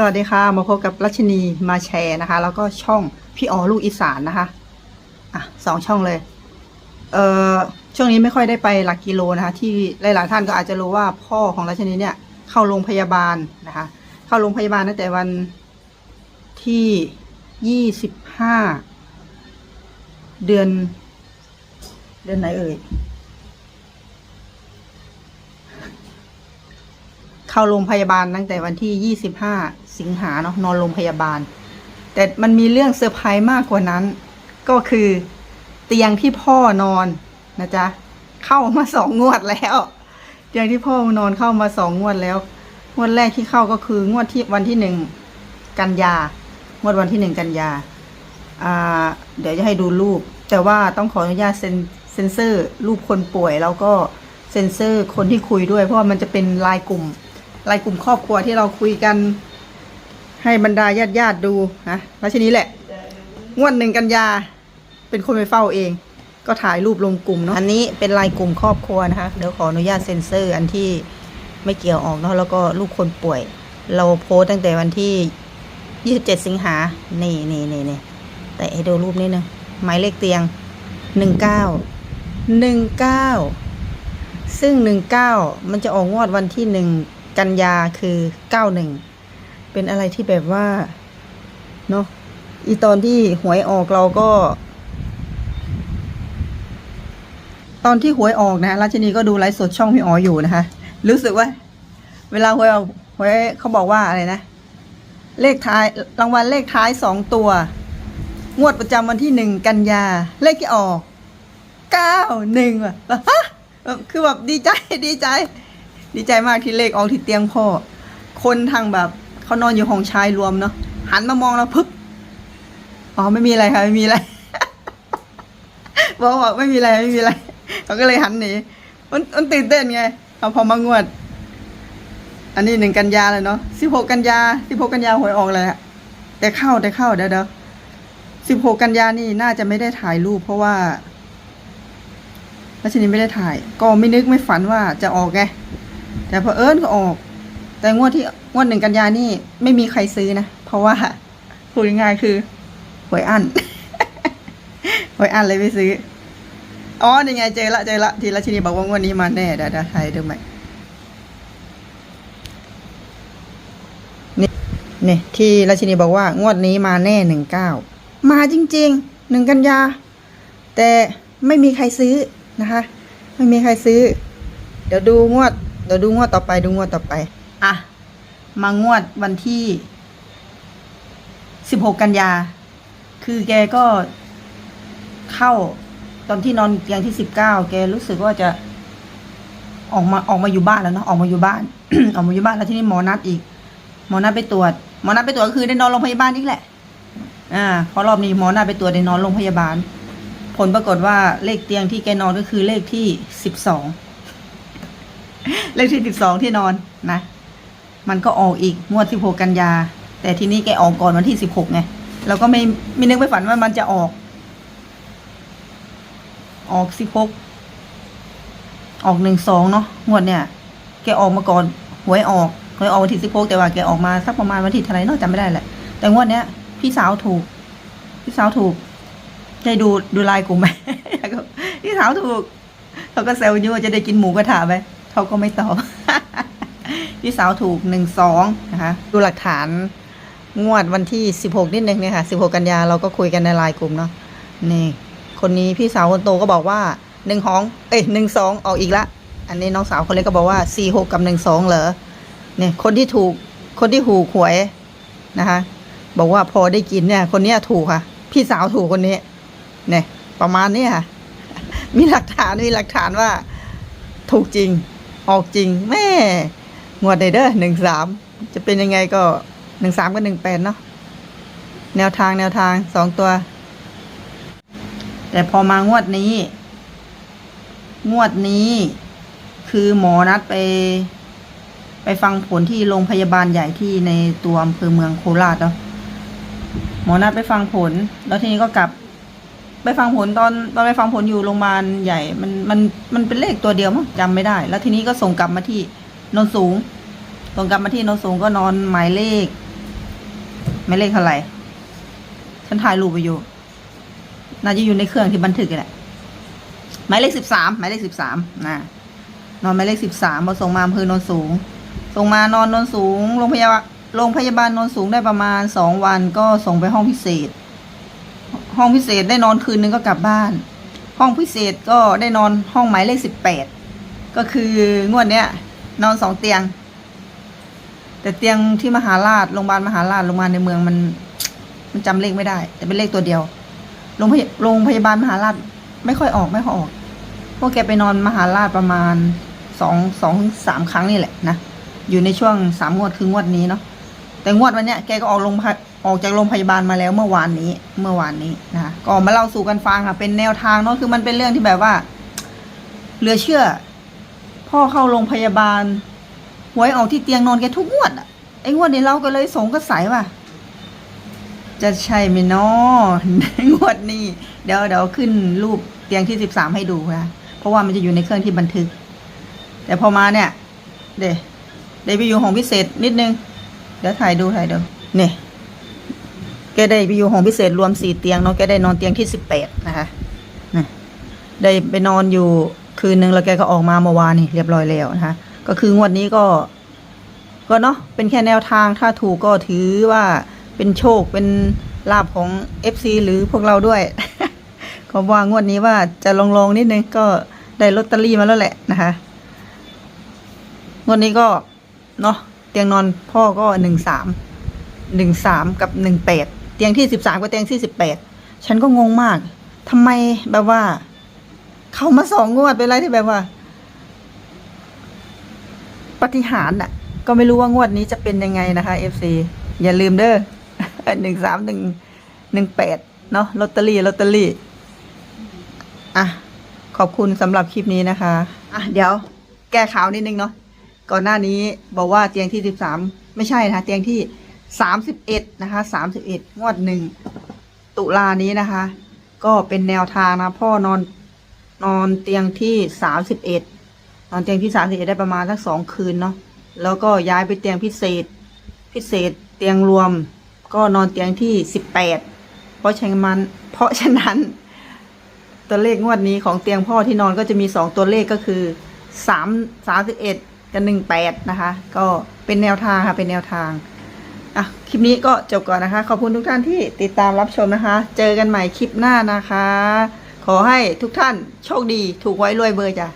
สวัสดีค่ะ มาพบกับรัชนีมาแชร์นะคะ แล้วก็ช่องพี่อ๋อลูกอีสานนะคะ อะสองช่องเลย เอ่อช่วงนี้ไม่ค่อยได้ไปหลักกิโลนะคะ ที่หลายๆท่านก็อาจจะรู้ว่าพ่อของรัชนีเนี่ย เข้าโรงพยาบาลนะคะ เข้าโรงพยาบาลตั้งแต่วันที่ยี่สิบห้าเดือน เดือนไหนเอ่ย เข้าโรงพยาบาลตั้งแต่วันที่ 25 สิงหาเนาะนอนโรงพยาบาล แต่มันมีเรื่องเซอร์ไพรส์มากกว่านั้น ก็คือเตียงที่พ่อนอนนะจ๊ะเข้ามาสองงวดแล้วเตียงที่พ่อนอนเข้ามาสองงวดแล้ว งวดแรกที่เข้าก็คืองวดที่วันที่หนึ่งกันยางวดวันที่หนึ่งกันยาอ่าเดี๋ยวจะให้ดูรูป แต่ว่าต้องขออนุญาตเซ็นเซ็นเซอร์รูปคนป่วยแล้วก็เซ็นเซอร์คนที่คุยด้วย เพราะว่ามันจะเป็นลายกลุ่ม รายกลุ่มครอบครัวที่เราคุยกัน ให้บรรดาญาติญาติดูนะแล้วทีนี้แหละ งวดหนึ่งกันยา เป็นคนไปเฝ้าเอง ก็ถ่ายรูปลงกลุ่มเนาะอันนี้เป็นลายกลุ่มครอบครัวนะคะ เดี๋ยวขออนุญาตเซ็นเซอร์ อันที่ไม่เกี่ยวออกเนาะแล้วก็ลูกคนป่วย เราโพสต์ตั้งแต่วันที่ 27 สิงหานี่นี่นี่นี่แต่ให้ดูรูปนิดนึงหมายเลขเตียง 19 19 ซึ่ง 19 มันจะออกงวดวันที่หนึ่ง กันยาคือ 91 เป็นอะไรที่แบบว่า เนาะอีตอนที่หวยออกเราก็ ตอนที่หวยออกนะราชินีก็ดูไลฟ์สดช่องพี่อ๋ออยู่นะคะ รู้สึกว่า เวลาหวยออกหวยเขาบอกว่าอะไรนะ เลขท้ายรางวัลเลขท้ายสองตัว งวดประจำวันที่หนึ่งกันยา เลขที่ออก เก้าหนึ่งอะคือแบบดีใจดีใจ ดีใจมากที่เลขออกที่เตียงพ่อ คนทางแบบเขานอนอยู่ห้องชายรวมเนาะหันมามองเราพึบอ๋อไม่มีอะไรค่ะไม่มีอะไรบอกบอกไม่มีอะไรไม่มีอะไรเขาก็เลยหันหนีมันมันตื่นเต้นไงเอาพอมางวด อันนี้หนึ่งกันยาเลยเนาะสิบหกกันยาสิบหกกันยาหวยออกเลยอะแต่เข้าแต่เข้าเดี๋ยวเดี๋ยวสิบหกกันยานี่น่าจะไม่ได้ถ่ายรูปเพราะว่ารัชนีไม่ได้ถ่าย ก็ไม่นึกไม่ฝันว่าจะออกไง แต่พอเอิญก็ออก แต่งวดที่งวดหนึ่งกันยานี่ไม่มีใครซื้อนะ เพราะว่าพูดง่ายคือหวยอั้นหวยอั้นเลยไม่ซื้อ อ๋อนี่ไงเจอละเจอละที่รัชนีบอกว่างวดนี้มาแน่เดี๋ยเดี๋ยวถ่ายดูใหมนี่นี่ที่รัชนีบอกว่างวดนี้มาแน่หนึ่งเก้ามาจริงๆหนึ่งกันยา แต่ไม่มีใครซื้อนะคะ ไม่มีใครซื้อ เดี๋ยวดูงวด เดี๋ยวดูงวดต่อไปดูงวดต่อไป อะ มางวดวันที่สิบหกกันยา คือแกก็เข้าตอนที่นอนเตียงที่สิบเก้าแกรู้สึกว่าจะออกมาออกมาอยู่บ้านแล้วเนาะออกมาอยู่บ้าน ออกมาอยู่บ้านแล้วที่นี่หมอนัดอีก หมอนัดไปตรวจ หมอนัดไปตรวจก็คือได้นอนโรงพยาบาลอีกแหละ อ่าพอรอบนี้หมอนัดไปตรวจได้นอนโรงพยาบาล ผลปรากฏว่าเลขเตียงที่แกนอนก็คือเลขที่สิบสอง เลขที่สิบสองที่นอนนะ มันก็ออกอีกงวดสิบหกกันยา แต่ทีนี้แกออกก่อนวันที่สิบหกไงเราก็ไม่ไม่นึกไม่ฝันว่ามันจะออก ออกสิบหกออกหนึ่งสองเนาะงวดเนี่ย แกออกมาก่อนหวยออกหวยออกวันที่สิบหกแต่ว่าแกออกมาสักประมาณวันที่เท่าไหรเนาะจำไม่ได้แหละ แต่งวดเนี้ยพี่สาวถูก พี่สาวถูกได้ดูดูไลน์กลุ่มไหมพี่สาวถูกเขาก็แซวอยู่วจะได้กินหมูกระทะไหม เขาก็ไม่ตอบ พี่สาวถูกหนึ่งสองนะคะดูหลักฐานงวดวันที่สิบหกนิดนึงเนี่ยค่ะสิบหกกันยาเราก็คุยกันในไลน์กลุ่มเนาะนี่ คนนี้พี่สาวคนโตก็บอกว่าหนึ่งห้อง เอ้ยหนึ่งสองออกอีกละ อันนี้น้องสาวคนเล็กก็บอกว่าสี่หกกับหนึ่งสองเหรอเนี่ยคนที่ถูกคนที่หูหวยนะคะ บอกว่าพอได้กินเนี่ย คนเนี้ยถูกค่ะ พี่สาวถูกคนนี้ เนี่ย ประมาณนี้ค่ะ มีหลักฐานมีหลักฐานว่าถูกจริง ออกจริงแม่งวดใดเด้อหนึ่งสามจะเป็นยังไงก็หนึ่งสามกับหนึ่งแปดเนาะแนวทางแนวทางสองตัว แต่พอมางวดนี้ งวดนี้ คือหมอนัดไป ไปฟังผลที่โรงพยาบาลใหญ่ที่ในตัวอำเภอเมืองโคราชเนาะหมอนัดไปฟังผล แล้วทีนี้ก็กลับ ไปฟังผลตอนตอนไปฟังผลอยู่โรงพยาบาลใหญ่ มันมันมันเป็นเลขตัวเดียวมั้งจำไม่ได้ แล้วทีนี้ก็ส่งกลับมาที่นนสูง ส่งกลับมาที่นนสูงก็นอนหมายเลขหมายเลขเท่าไหร่ฉันถ่ายรูปไปอยู่ น่าจะอยู่ในเครื่องที่บันทึกแหละหมายเลขสิบสามหมายเลขสิบสามนะนอนหมายเลขสิบสามพอส่งมาอำเภอนนสูง ส่งมานอนโนนสูงโรงพยาบาลโรงพยาบาลโนนสูงได้ประมาณสองวันก็ส่งไปห้องพิเศษ ห้องพิเศษได้นอนคืนนึงก็กลับบ้าน ห้องพิเศษก็ได้นอนห้องหมายเลขสิบแปดก็คืองวดเนี้ย นอนสองเตียง แต่เตียงที่มหาราชโรงพยาบาลมหาราชโรงพยาบาลในเมืองมัน มันจำเลขไม่ได้ แต่เป็นเลขตัวเดียวโรงพยาโรงพยาบาลมหาราชไม่ค่อยออกไม่ค่อยออกพวกแกไปนอนมหาราชประมาณสองสองสามครั้งนี่แหละนะอยู่ในช่วงสามงวดคืองวดนี้เนาะแต่งวดวันเนี้ยแกก็ออกโรงพย ออกจากโรงพยาบาลมาแล้วเมื่อวานนี้ เมื่อวานนี้นะคะก็มาเล่าสู่กันฟังค่ะ เป็นแนวทางเนาะคือมันเป็นเรื่องที่แบบว่าเหลือเชื่อ พ่อเข้าโรงพยาบาลหวยออกที่เตียงนอนแกทุกงวดอะไอ้งวดนี้เราก็เลยสงก็ใสยว่าจะใช่ไหมเนาะงวดนี้ เดี๋ยวเดี๋ยวขึ้นรูปเตียงที่สิบสามให้ดูนะเพราะว่ามันจะอยู่ในเครื่องที่บันทึก แต่พอมาเนี่ย เดี๋ยวเดี๋ยวไปอยู่ห้องพิเศษนิดนึง เดี๋ยวถ่ายดูถ่ายดูเนี่ย กได้ไปอยู่ห้องพิเศษรวมสี่เตียงเนาะแกได้นอนเตียงที่สิบแปดนะคะนะได้ไปนอนอยู่คืนนึงแล้วแกก็ออกมาเมื่อวานนี่เรียบร้อยแล้วนะคะ ก็คืองวดนี้ก็ ก็เนาะเป็นแค่แนวทางถ้าถูกก็ถือว่าเป็นโชคเป็นลาบของ FC หรือพวกเราด้วยก็ว่างวดนี้ว่าจะลองลองๆนิดนึงก็ได้ลอตเตอรี่มาแล้วแหละนะคะงวดนี้ก็เนาะเตียงนอนพ่อก็หนึ่งสามหนึ่งสามกับหนึ่งแปด เตียงที่สิบสามกับเตียงที่สิบแปดฉันก็งงมากทำไมแบบว่า เขามาสองงวดเป็นอะไรที่แบบว่า ปฏิหารน่ะ ก็ไม่รู้ว่างวดนี้จะเป็นยังไงนะคะ FC อย่าลืมเด้อหนึ่งสามหนึ่งหนึ่งแปดเนาะลอตเตอรี่ลอตเตอรี่ อะ ขอบคุณสำหรับคลิปนี้นะคะ อะ เดี๋ยว แก้ข่าวนิดนึงเนาะก่อนหน้านี้บอกว่าเตียงที่สิบสามไม่ใช่นะเตียงที่ สามสิบเอ็ดนะคะสามสิบเอ็ดงวดหนึ่งตุลานี้นะคะ ก็เป็นแนวทางนะพ่อนอนนอนเตียงที่สามสิบเอ็ดนอนเตียงที่สามสิบเอ็ดได้ประมาณสักสองคืนเนาะแล้วก็ย้ายไปเตียงพิเศษ พิเศษเตียงรวม ก็นอนเตียงที่สิบแปดเพราะฉะนั้นเพราะฉะนั้น ตัวเลขงวดนี้ของเตียงพ่อที่นอนก็จะมีสองตัวเลขก็คือสามสามสิบเอ็ดกับหนึ่งแปดนะคะ ก็เป็นแนวทางค่ะเป็นแนวทาง อะคลิปนี้ก็จบก่อนนะคะ ขอบคุณทุกท่านที่ติดตามรับชมนะคะ เจอกันใหม่คลิปหน้านะคะ ขอให้ทุกท่านโชคดีถูกไว้รวยเบอร์จ้ะ